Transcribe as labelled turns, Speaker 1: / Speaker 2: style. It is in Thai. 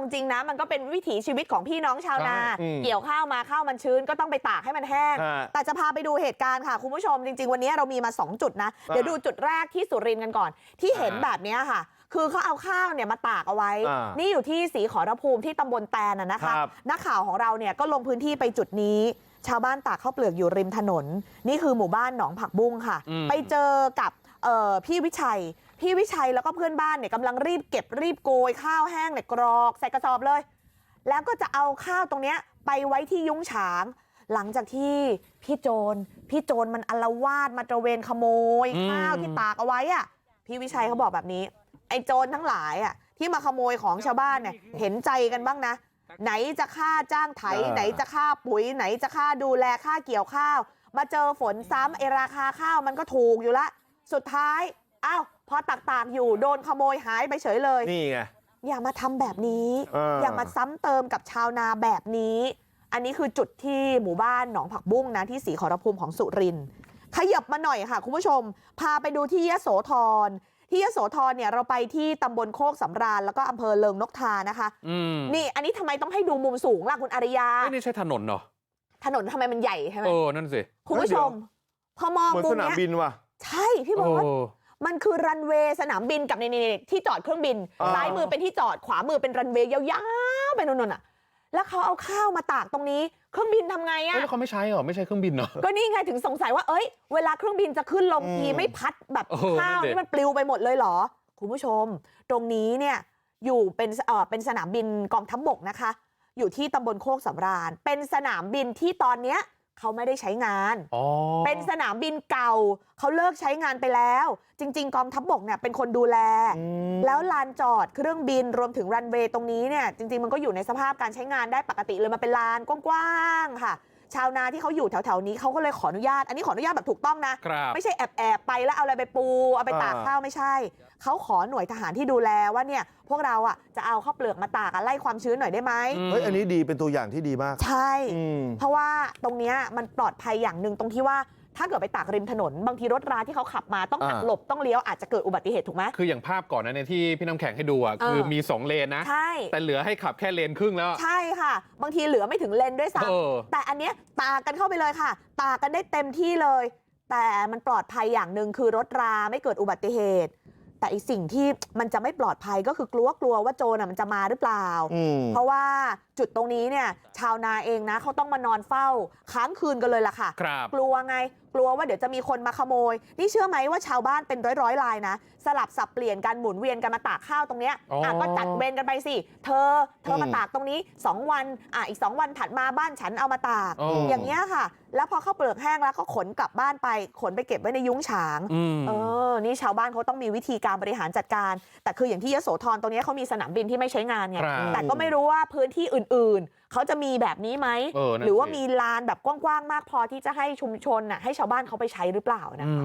Speaker 1: จริงๆนะมันก็เป็นวิถีชีวิตของพี่น้องชาวนา
Speaker 2: ใช่อืม
Speaker 1: เกี่ยวข้าวมาข้าวมันชื้นก็ต้องไปตากให้มันแห้ง
Speaker 2: ฮะ
Speaker 1: แต่จะพาไปดูเหตุการณ์ค่ะคุณผู้ชมจริงๆวันนี้เรามีมา2จุดนะเดี๋ยวดูจุดแรกที่สุรินทร์กันก่อน ที่เห็น
Speaker 2: อ่า
Speaker 1: แบบนี้ค่ะ คือเขาเอาข้าวเนี่ยมาตากเอาไว้
Speaker 2: อ่านี่
Speaker 1: นี่อยู่ที่สีขอรภูมิที่ตำบลแตนนะนะคะ
Speaker 2: ครับ
Speaker 1: นักข่าวของเราเนี่ยก็ลงพื้นที่ไปจุดนี้ชาวบ้านตากข้าวเปลือกอยู่ริมถนน นี่คือหมู่บ้านหนองผักบุ้งค่ะ
Speaker 2: อืม
Speaker 1: ไปเจอกับเอ่อ พี่วิชัยพี่วิชัยแล้วก็เพื่อนบ้านเนี่ยกำลังรีบเก็บรีบโกยข้าวแห้งเนี่ยกรอกใส่กระสอบเลยแล้วก็จะเอาข้าวตรงเนี้ยไปไว้ที่ยุ้งฉางหลังจากที่พี่โจรพี่โจรมันอลวาดมาตระเวนขโมย
Speaker 2: อืม
Speaker 1: ข้าวที่ตากเอาไว้อะพี่วิชัยเขาบอกแบบนี้ ไอ้โจรทั้งหลายอะที่มาขโมยของชาวบ้านเนี่ยเห็นใจกันบ้างนะ ไหนจะค่าจ้างไถ
Speaker 2: เออ
Speaker 1: ไหนจะค่าปุ๋ยไหนจะค่าดูแลค่าเกี่ยวข้าว มาเจอฝนซ้ำไอราคาข้าวมันก็ถูกอยู่ละ สุดท้ายอ้าวพอตักตากๆอยู่โดนขโมยหายไปเฉยเลย
Speaker 2: นี่ไง
Speaker 1: อย่ามาทำแบบนี้
Speaker 2: เอออ
Speaker 1: อย่ามาซ้ำเติมกับชาวนาแบบนี้อันนี้คือจุดที่หมู่บ้านหนองผักบุ้งนะที่สีขอรภูมิของสุรินทร์ขยับมาหน่อยค่ะคุณผู้ชมพาไปดูที่ยโสธรที่ยโสธรเนี่ยเราไปที่ตำบลโคกสำราญแล้วก็อำเภอเลิงนกทานะคะ
Speaker 3: อืม
Speaker 1: นี่อันนี้ทำไมต้องให้ดูมุมสูงล่ะคุณอาริยา
Speaker 3: เอ้ยนี่ใช่ถนนเหรอ
Speaker 1: ถนนทำไมมันใหญ่ใช่ไหม
Speaker 3: เออนั่นสิ
Speaker 1: คุณผู้ชมพอมอง
Speaker 2: เหมือน
Speaker 1: มุ
Speaker 2: ส
Speaker 1: ม
Speaker 2: นาม
Speaker 1: เนี้ย
Speaker 2: บินว่ะ
Speaker 1: ใช่พี่บ
Speaker 3: โอ้
Speaker 1: อสมันคือรันเวย์สนามบินกับในที่จอดเครื่องบิน
Speaker 2: อ่า
Speaker 1: ซ้ายมือเป็นที่จอดขวามือเป็นรันเวย์ยาวๆไปนู่นๆอะแล้วเขาเอาข้าวมาตากตรงนี้เครื่องบินทำไง
Speaker 3: เอ้
Speaker 1: อะ
Speaker 3: ยแล้วเขาไม่ใช้เหรอไม่ใช้เครื่องบินเหรอ
Speaker 1: ก็นี่ไงถึงสงสัยว่าเอ้ยเวลาเครื่องบินจะขึ้นลง
Speaker 2: อืม
Speaker 1: ทีไม่พัดแบบ
Speaker 3: เออ
Speaker 1: ข้าว
Speaker 3: นั่นดิ
Speaker 1: นี่มันปลิวไปหมดเลยเหรอ คุณผู้ชม ตรงนี้เนี่ยอยู่เป็นเออเป็นสนามบินกองทัพบกนะคะ อยู่ที่ตำบลโคกสำราญเป็นสนามบินที่ตอนเนี้ย เขาไม่ได้ใช้งาน
Speaker 3: อ๋อ
Speaker 1: เป็นสนามบินเก่าเขาเลิกใช้งานไปแล้วจริงๆกองทัพบกเนี่ยเป็นคนดูแล
Speaker 2: อืม
Speaker 1: แล้วลานจอดเครื่องบินรวมถึงรันเวย์ตรงนี้เนี่ยจริงๆมันก็อยู่ในสภาพการใช้งานได้ปกติเลยมันเป็นลานกว้างๆค่ะ ชาวนาที่เขาอยู่แถวๆนี้เขาก็เลยขออนุญาตอันนี้ขออนุญาตแบบถูกต้องนะ
Speaker 3: ครับ
Speaker 1: ไม่ใช่แอบแอบๆไปแล้วเอาอะไรไปปูเอาไปตาก
Speaker 2: อ่า
Speaker 1: ข้าวไม่ใช่เขาขอหน่วยทหารที่ดูแลว่าเนี่ยพวกเราอะจะเอาข้าวเปลือกมาตากอะไล่ความชื้นหน่อยได้ไหม
Speaker 2: เฮ้ยอันนี้ดีเป็นตัวอย่างที่ดีมาก
Speaker 1: ใช่
Speaker 2: อืม
Speaker 1: เพราะว่าตรงเนี้ยมันปลอดภัยอย่างหนึ่งตรงที่ว่า ถ้าเกิดไปตากริมถนนบางทีรถราที่เขาขับมาต้องหัก
Speaker 2: อ่า
Speaker 1: หลบต้องเลี้ยวอาจจะเกิดอุบัติเหตุถูกไหม
Speaker 3: คืออย่างภาพก่อนนะเนี่ยที่พี่น้ำแข็งให้ดูอะ
Speaker 1: เออ
Speaker 3: คือมีสองเลนนะ
Speaker 1: ใช่
Speaker 3: แต่เหลือให้ขับแค่เลนครึ่งแล้ว
Speaker 1: ใช่ค่ะ บางทีเหลือไม่ถึงเลนด้วยซ้
Speaker 3: เออำ
Speaker 1: แต่อันเนี้ยตากกันเข้าไปเลยค่ะ ตากกันได้เต็มที่เลย แต่มันปลอดภัยอย่างหนึ่งคือรถราไม่เกิดอุบัติเหตุแต่อีกสิ่งที่มันจะไม่ปลอดภัยก็คือกลัวกลัวว่าโจรน่ะมันจะมาหรือเปล่า
Speaker 2: อืม
Speaker 1: เพราะว่าจุดตรงนี้เนี่ย ชาวนาเองนะเขาต้องมานอนเฝ้า ค้างคืนกันเลยล่ะค่ะ
Speaker 3: ครับ
Speaker 1: กลัวไงก ลัวว่าเดี๋ยวจะมีคนมาขโมยนี่เชื่อไหมว่าชาวบ้านเป็นร้อยร้อยๆรายนะสลับสับเปลี่ยนกันหมุนเวียนกันมาตากข้าวตรงเนี้ย
Speaker 3: อ๋ออ่
Speaker 1: อะก็จัดเวรกันไปสิเธอเธอมา
Speaker 2: อืม
Speaker 1: ตากตรงนี้2วันอะอีก2วันถัดมาบ้านฉันเอามาตาก
Speaker 3: อ๋อ
Speaker 2: ม
Speaker 1: อย่างเงี้ยค่ะ แล้วพอข้าวเปลือกแห้งแล้วก็ขนกลับบ้านไปขนไปเก็บไว้ในยุ้งฉาง
Speaker 3: อืม
Speaker 1: เออนี่ชาวบ้านเขาต้องมีวิธีการบริหารจัดการ แต่คืออย่างที่ยโสธรตรงเนี้ยเขามีสนามบินที่ไม่ใช้งานไง
Speaker 3: ครับ
Speaker 1: แต่ก็ไม่รู้ว่าพื้นที่อื่น ๆเขาจะมีแบบนี้ไหม
Speaker 3: เออนั่น
Speaker 1: หรือว่า
Speaker 3: สิ
Speaker 1: มีลานแบบกว้างๆมากพอที่จะให้ชุมชนน่ะให้ชาวบ้านเขาไปใช้หรือเปล่านะคะ